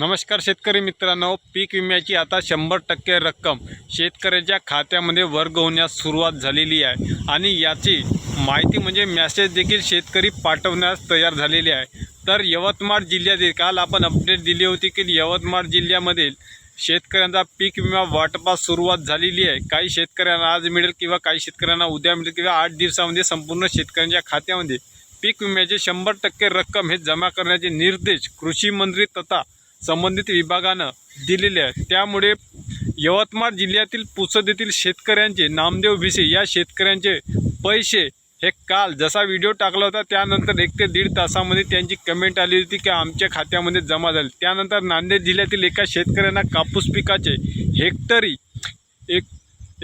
नमस्कार शेतकरी मित्रांनो पीक विम्याची आता शंभर टक्के रक्कम शेतकऱ्याच्या खात्यामध्ये वर्ग होण्यास सुरुवात झालेली आहे. आणि याची माहिती म्हणजे मॅसेज देखील शेतकरी पाठवण्यास तयार झालेले आहे. तर यवतमाळ जिल्ह्यातील काल आपण अपडेट दिली होती की यवतमाळ जिल्ह्यामधील शेतकऱ्यांचा पीक विमा वाटपास सुरुवात झालेली आहे. काही शेतकऱ्यांना आज मिळेल किंवा काही शेतकऱ्यांना उद्या मिळेल किंवा आठ दिवसामध्ये संपूर्ण शेतकऱ्यांच्या खात्यामध्ये पीक विम्याचे शंभर टक्के रक्कम हे जमा करण्याचे निर्देश कृषी मंत्री तथा संबंधित विभागानं दिलेले आहे त्यामुळे यवतमाळ जिल्ह्यातील पुसद येथील शेतकऱ्यांचे नामदेव भिसे या शेतकऱ्यांचे पैसे हे काल जसा व्हिडिओ टाकला होता त्यानंतर एक ते दीड तासामध्ये त्यांची कमेंट आली होती की आमच्या खात्यामध्ये जमा झाली. त्यानंतर नांदेड जिल्ह्यातील एका शेतकऱ्यांना कापूस पिकाचे हेक्टरी एक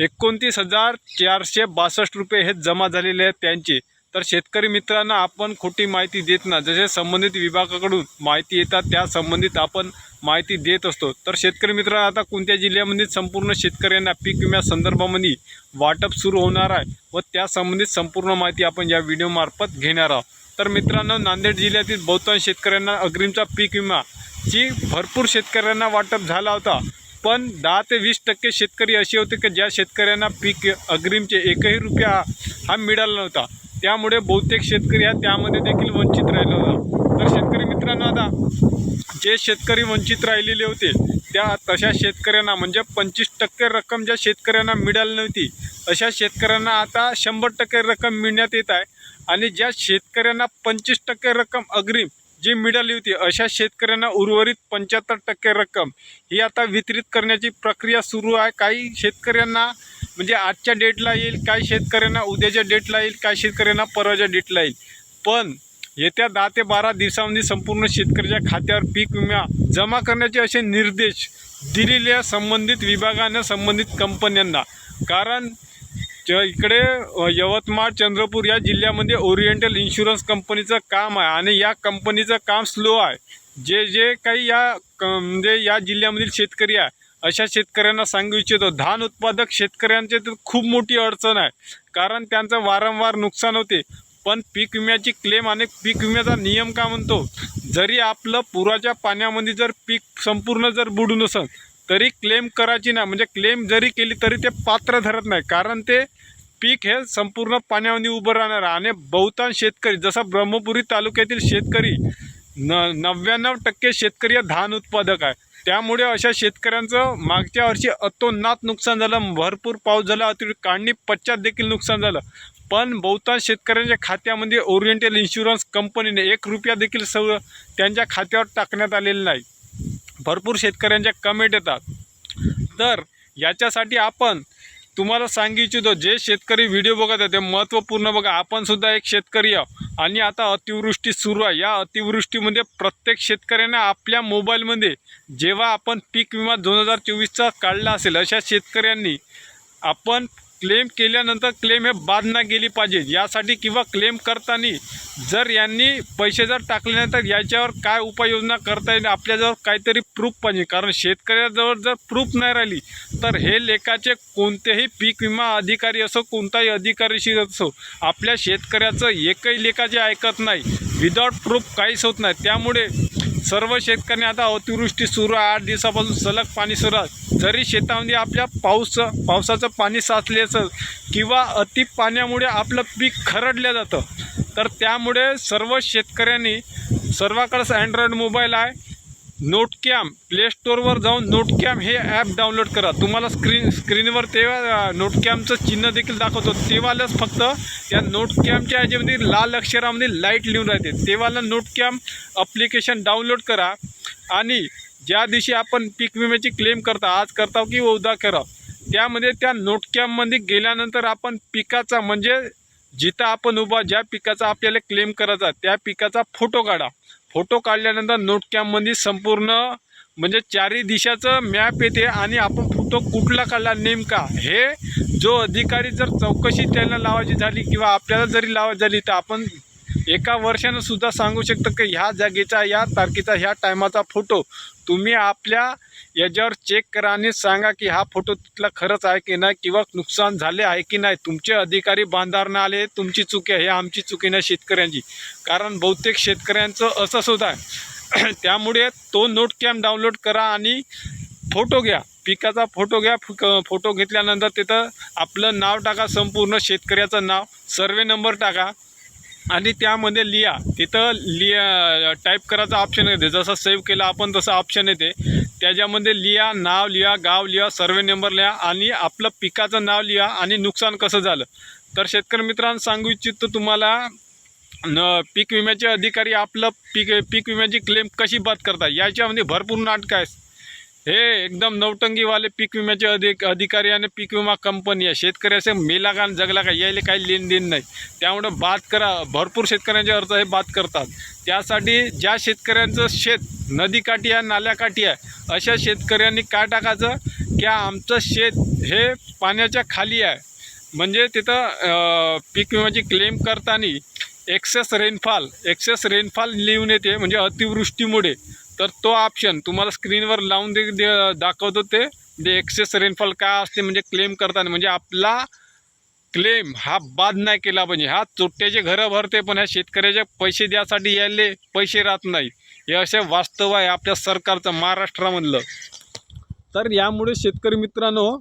एकोणतीस हजार चारशे बासष्ट रुपये हे जमा झालेले आहेत त्यांचे. तर शेतकरी मित्रांना आपण खोटी माहिती देत ना जसे संबंधित विभागाकडून माहिती येतात त्या संबंधित आपण माहिती देत असतो. तर शेतकरी मित्रांनो आता कोणत्या जिल्ह्यामध्ये संपूर्ण शेतकऱ्यांना पीक विम्या संदर्भामध्ये वाटप सुरू होणार आहे व त्या संबंधित संपूर्ण माहिती आपण या व्हिडिओमार्फत घेणार आहोत. तर मित्रांनो नांदेड जिल्ह्यातील बहुतांश शेतकऱ्यांना अग्रिमचा पीक विमाची भरपूर शेतकऱ्यांना वाटप झाला होता. पण दहा ते वीस टक्के शेतकरी असे होते की ज्या शेतकऱ्यांना पीक अग्रिमचे एकही रुपया हा मिळाला नव्हता. त्यामुळे बहुतेक शेतकरी हा त्यामध्ये देखील वंचित राहिला होता. तर शेतकरी मित्रांनो आता जे शेतकरी वंचित राहिलेले होते त्या तशा शेतकऱ्यांना म्हणजे पंचवीस टक्के रक्कम ज्या शेतकऱ्यांना मिळाली नव्हती अशा शेतकऱ्यांना आता शंभर टक्के रक्कम मिळण्यात येत आहे. आणि ज्या शेतकऱ्यांना पंचवीस टक्के रक्कम अग्रिम जी मिळाली होती अशा शेतकऱ्यांना उर्वरित पंच्याहत्तर टक्के रक्कम ही आता वितरित करण्याची प्रक्रिया सुरू आहे. काही शेतकऱ्यांना म्हणजे आजच्या डेटला येईल काय शेतकऱ्यांना उद्याच्या डेटला येईल काय शेतकऱ्यांना परवाच्या डेटला येईल. पण येत्या दहा ते बारा दिवसामध्ये संपूर्ण शेतकऱ्याच्या खात्यावर पीक विमा जमा करण्याचे असे निर्देश दिलेल्या संबंधित विभागानं संबंधित कंपन्यांना. कारण इकडे यवतमाळ चंद्रपूर या जिल्ह्यामध्ये ओरिएंटल इन्शुरन्स कंपनीचं काम आहे आणि या कंपनीचं काम स्लो आहे. जे जे काही या म्हणजे या जिल्ह्यामधील शेतकरी आहे अशा शेतकऱ्यांना सांगू इच्छितो धान उत्पादक शेतकऱ्यांचे तर खूप मोठी अडचण आहे. कारण त्यांचं वारंवार नुकसान होते. पण पीक विम्याची क्लेम आणि पीक विम्याचा नियम का म्हणतो? जरी आपलं पुराच्या पाण्यामध्ये जर पीक संपूर्ण जर बुडून असेल तरी क्लेम करायची नाही. म्हणजे क्लेम जरी केली तरी ते पात्र धरत नाही. कारण ते पीक हे संपूर्ण पाण्यामध्ये उभं राहणार आहे. आणि बहुतांश शेतकरी जसं ब्रह्मपुरी तालुक्यातील शेतकरी न नव्याण्णव टक्के शेतकरी हा धान उत्पादक आहे. त्यामुळे अशा शेतकऱ्यांचं मागच्या वर्षी अतोनात नुकसान झालं भरपूर पाऊस झाला अतिरिक्त काढणी पश्चात देखील नुकसान झालं. पण बहुतांश शेतकऱ्यांच्या खात्यामध्ये ओरिएंटल इन्शुरन्स कंपनीने एक रुपया देखील सव त्यांच्या खात्यावर टाकण्यात आलेलं नाही. भरपूर शेतकऱ्यांच्या कमेंट येतात. तर याच्यासाठी आपण तुम्हाला सांगू इच्छितो जे शेतकरी व्हिडिओ बघत आहे ते महत्त्वपूर्ण बघा. आपण सुद्धा एक शेतकरी आहो आणि आता अतिवृष्टी सुरू आहे. या अतिवृष्टीमध्ये प्रत्येक शेतकऱ्याने आपल्या मोबाईलमध्ये जेव्हा आपण पीक विमा दोन हजार चोवीसचा काढला असेल अशा शेतकऱ्यांनी आपण क्लेम केल्यानंतर क्लेम हे बाद न गेली पाहिजे. यासाठी किंवा क्लेम करताना जर यांनी पैसे जर टाकले नाही तर याच्यावर काय उपाययोजना करता येईल आपल्याजवळ काहीतरी प्रूफ पाहिजे. कारण शेतकऱ्याजवळ जर प्रूफ नाही राहिली तर हे लेखाचे कोणतेही पीक विमा अधिकारी असो कोणताही अधिकारीशी असो आपल्या शेतकऱ्याचं एकही लेखाचे ऐकत नाही विदाऊट प्रूफ काहीच होत नाही. त्यामुळे सर्व शेतकऱ्यांनी आता अतिवृष्टी सुरू आहे. आठ दिवसापासून सलग पाणी सुरू आहे. जरी शेतामध्ये आपल्या पाऊस पावसाचं पाणी साचले असेल किंवा अति पाण्यामुळे आपलं पीक खरडलं जातं तर त्यामुळे सर्व शेतकऱ्यांनी सर्वाकडेच अँड्रॉईड मोबाईल आहे. नोटकॅम प्ले स्टोअरवर जाऊन नोटकॅम हे ॲप डाउनलोड करा. तुम्हाला स्क्रीन स्क्रीनवर तेव्हा नोटकॅमचं चिन्ह देखील दाखवतो. तेव्हालाच फक्त या नोटकॅमच्या ह्याच्यामध्ये लाल अक्षरामध्ये लाइट लिहून राहते. तेव्हाला नोटकॅम अप्लिकेशन डाउनलोड करा. आणि ज्या दिवशी आपण पीक विम्याची क्लेम करता आज करता की उद्या करा. त्यामध्ये त्या नोटकॅममध्ये गेल्यानंतर आपण पिकाचा म्हणजे जिथं आपण उभा ज्या पिकाचा आपल्याला क्लेम करायचा त्या पिकाचा फोटो काढा. फोटो काढल्यानंतर नोटकॅममध्ये संपूर्ण म्हणजे चारही दिशाचं मॅप येते आणि आपण फोटो कुठला काढला नेमका? हे जो अधिकारी जर चौकशी त्यांना लावायची झाली किंवा आपल्याला जरी लावायची झाली तर आपण एका वर्षानं सुद्धा सांगू शकतो की ह्या जागेचा या तारखेचा ह्या टायमाचा फोटो तुम्ही आपल्या याच्यावर चेक करा आणि सांगा की हा फोटो तिथला खरंच आहे की नाही किंवा नुकसान झाले आहे की नाही. तुमचे अधिकारी बांधारणं आले तुमची चूक आहे हे आमची चुकी नाही शेतकऱ्यांची. कारण बहुतेक शेतकऱ्यांचं असं सुद्धा आहे. त्यामुळे तो नोट कॅम डाउनलोड करा आणि फोटो घ्या. पिकाचा फोटो घ्या. फोटो घेतल्यानंतर तिथं आपलं नाव टाका संपूर्ण शेतकऱ्याचं नाव. सर्वे नंबर टाका. आणि त्यामध्ये लिहा. तिथं लिहा टाईप करायचा ऑप्शन येते. जसं सेव्ह केलं आपण तसं ऑप्शन येते. त्याच्यामध्ये लिहा नाव लिहा गाव लिहा सर्वे नंबर लिहा आणि आपलं पिकाचं नाव लिहा आणि नुकसान कसं झालं. तर शेतकरी मित्रांनो सांगू इच्छितो तुम्हाला न पीक विम्याचे अधिकारी आपलं पीक पीक विम्याची क्लेम कशी बाद करतात? याच्यामध्ये भरपूर नाटकं आहेत. हे एकदम नवटंगीवाले पीक विम्याचे अधिक अधिकारी आणि पीक विमा कंपनी आहे. शेतकरी असे मेला का जगला का? यायला काही लेनदेन नाही. त्यामुळे बाद करा भरपूर शेतकऱ्यांचे अर्ज हे बाद करतात. त्यासाठी ज्या शेतकऱ्यांचं शेत नदीकाठी आहे नाल्याकाठी आहे अशा शेतकऱ्यांनी काय टाकायचं? की आमचं शेत हे पाण्याच्या खाली आहे. म्हणजे तिथं पीक विम्याची क्लेम करताना एक्सेस रेनफॉल एक्सेस रेनफॉल लिहून येते. म्हणजे अतिवृष्टीमुळे. तर तो ऑप्शन तुम्हाला स्क्रीनवर लावून दे दे- दाखवतो ते. म्हणजे एक्सेस रेनफॉल काय असते म्हणजे क्लेम करताना. म्हणजे आपला क्लेम हा बाद नाही केला पाहिजे. हा चोट्याचे घरं भरते पण ह्या शेतकऱ्याचे पैसे द्यासाठी यायले पैसे राहत नाही. हे असे वास्तव आहे आपल्या सरकारचं महाराष्ट्रामधलं. तर यामुळे शेतकरी मित्रांनो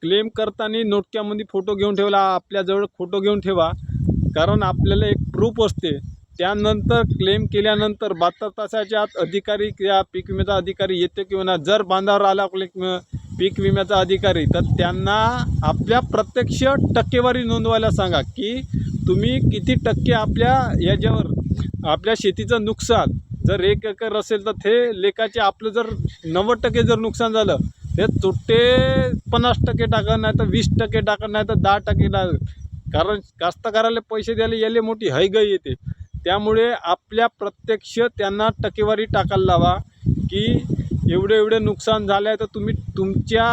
क्लेम करताना नोटक्यामध्ये फोटो घेऊन ठेवला आपल्याजवळ फोटो घेऊन ठेवा. कारण आपल्याला एक प्रूफ असते. त्यानंतर क्लेम केल्यानंतर बहात्तर तासाच्या आत अधिकारी या पीक विम्याचा अधिकारी येते किंवा नाही? जर बांधावर आला आपले पीक विम्याचा अधिकारी तर त्यांना आपल्या प्रत्यक्ष टक्केवारी नोंदवायला सांगा की तुम्ही किती टक्के आपल्या याच्यावर आपल्या शेतीचं नुकसान जर एक एकर असेल तर ते लेखाचे आपलं जर नव्वद टक्के जर नुकसान झालं ते तुटे पन्नास टक्के टाका नाही तर वीस टक्के टाका नाही तर दहा टक्के टाक कारण कास्तकाराला पैसे द्यायला याले मोठी हैगई येते. त्यामुळे आपल्या प्रत्यक्ष त्यांना टक्केवारी टाकायला लावा की एवढे एवढे नुकसान झालं आहे तर तुम्ही तुमच्या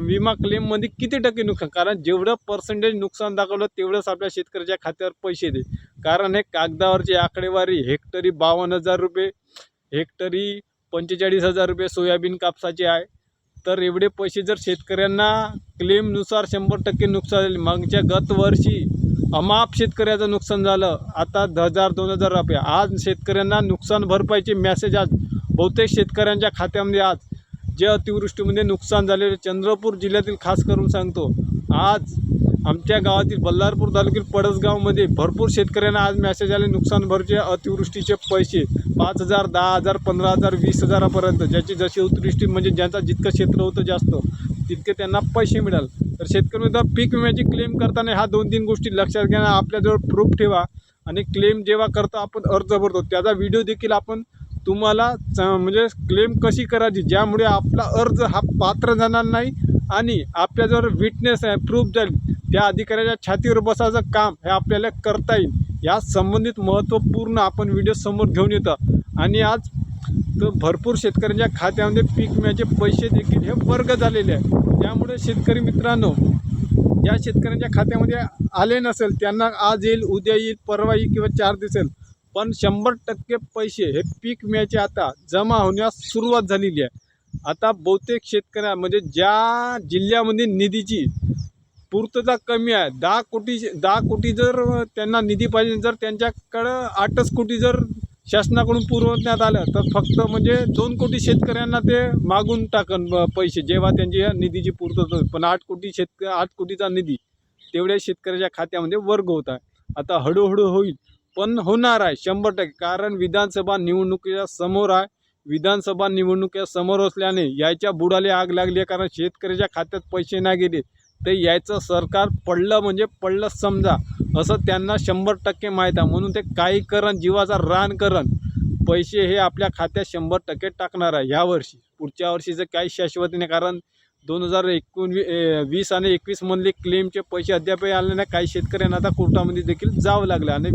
विमा क्लेममध्ये किती टक्के नुकसान? कारण जेवढं पर्सेंटेज नुकसान दाखवलं तेवढंच आपल्या शेतकऱ्याच्या खात्यावर पैसे दे. कारण हे कागदावरची आकडेवारी हेक्टरी बावन्न हजार रुपये हेक्टरी पंचेचाळीस हजार रुपये सोयाबीन कापसाचे आहे. तर एवढे पैसे जर शेतकऱ्यांना क्लेमनुसार शंभर टक्के नुकसान झाले मागच्या गत वर्षी अमाप शेतकऱ्याचं नुकसान झालं. आता द हजार दोन हजार रुपये. आज शेतकऱ्यांना नुकसान भरपाईचे मॅसेज आज. बहुतेक शेतकऱ्यांच्या खात्यामध्ये आज. जे अतिवृष्टीमध्ये नुकसान झालेले चंद्रपूर जिल्ह्यातील खास करून सांगतो. आज आमच्या गावातील बल्लारपूर तालुक्यातील पडसगावमध्ये भरपूर शेतकऱ्यांना आज मॅसेज आले नुकसान भरचे अतिवृष्टीचे पैसे. पाच हजार दहा हजार पंधरा हजार वीस हजारापर्यंत. ज्याची जशी अतिवृष्टी म्हणजे ज्यांचा जितकं क्षेत्र होतं जास्त. तितके त्यांना पैसे मिळाल. तर शेतकरी मित्र पीक विम्याची क्लेम करताना ह्या दोन तीन गोष्टी लक्षात घ्या आपल्याजवळ प्रूफ ठेवा. आणि क्लेम जेव्हा करतो आपण अर्ज भरतो. त्याचा व्हिडिओ देखील आपण तुम्हाला च- म्हणजे क्लेम कशी करायची ज्यामुळे आपला अर्ज हा पात्र जाणार नाही आणि आपल्याजवळ विटनेस आहे प्रूफ जाईल. त्या अधिकाऱ्याच्या छातीवर बसायचं काम हे आपल्याला करता येईल. या संबंधित महत्त्वपूर्ण आपण व्हिडिओ समोर घेऊन येतं. आणि आज तर भरपूर शेतकऱ्यांच्या खात्यामध्ये पीक विम्याचे पैसे देखील हे वर्ग झालेले आहे. त्यामुळे शेतकरी मित्रांनो ज्या शेतकऱ्यांच्या खात्यामध्ये आले नसेल त्यांना आज येईल उद्या येईल परवा येईल किंवा चार दिसेल पण शंभर टक्के पैसे हे पीक विम्याचे आता जमा होण्यास सुरुवात झालेली आहे. आता बहुतेक शेतकऱ्या म्हणजे ज्या जिल्ह्यामध्ये निधीची पूर्तता कमी आहे दहा कोटी दहा कोटी जर त्यांना निधी पाहिजे जर त्यांच्याकडं आठच कोटी जर शासनाकडून पुरवण्यात आलं तर फक्त म्हणजे दोन कोटी शेतकऱ्यांना ते मागून टाकन ब- पैसे. जेव्हा त्यांची या निधीची पूर्तता होईल. पण आठ कोटी शेतक आठ कोटीचा निधी तेवढ्या शेतकऱ्याच्या खात्यामध्ये वर्ग होत. आहे आता हळूहळू होईल पण होणार आहे शंभर टक्के. कारण विधानसभा निवडणुकीच्या समोर आहे. विधानसभा निवडणुकीच्या समोर असल्याने यायच्या बुडाले आग लागली आहे कारण शेतकऱ्याच्या खात्यात पैसे नाही गेले. ते यायचं सरकार पडलं म्हणजे पडलं समजा असं त्यांना शंभर टक्के माहीत आहे. म्हणून ते काही करण जीवाचा रान करण पैसे हे आपल्या खात्यात शंभर टक्के टाकणार आहे यावर्षी पुढच्या वर्षीचं काही शाश्वती नाही कारण दोन हजार एकोणवी वीस आणि एकवीसमधले क्लेमचे पैसे अद्याप आले नाही. काही शेतकऱ्यांना आता कोर्टामध्ये देखील जावं लागलं आणि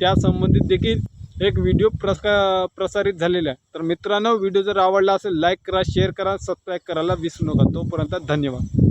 त्या संबंधित देखील एक व्हिडिओ प्रसा प्रसारित झालेला आहे. तर मित्रांनो व्हिडिओ जर आवडला असेल लाईक करा शेअर करा सबस्क्राईब करायला विसरू नका. तोपर्यंत धन्यवाद.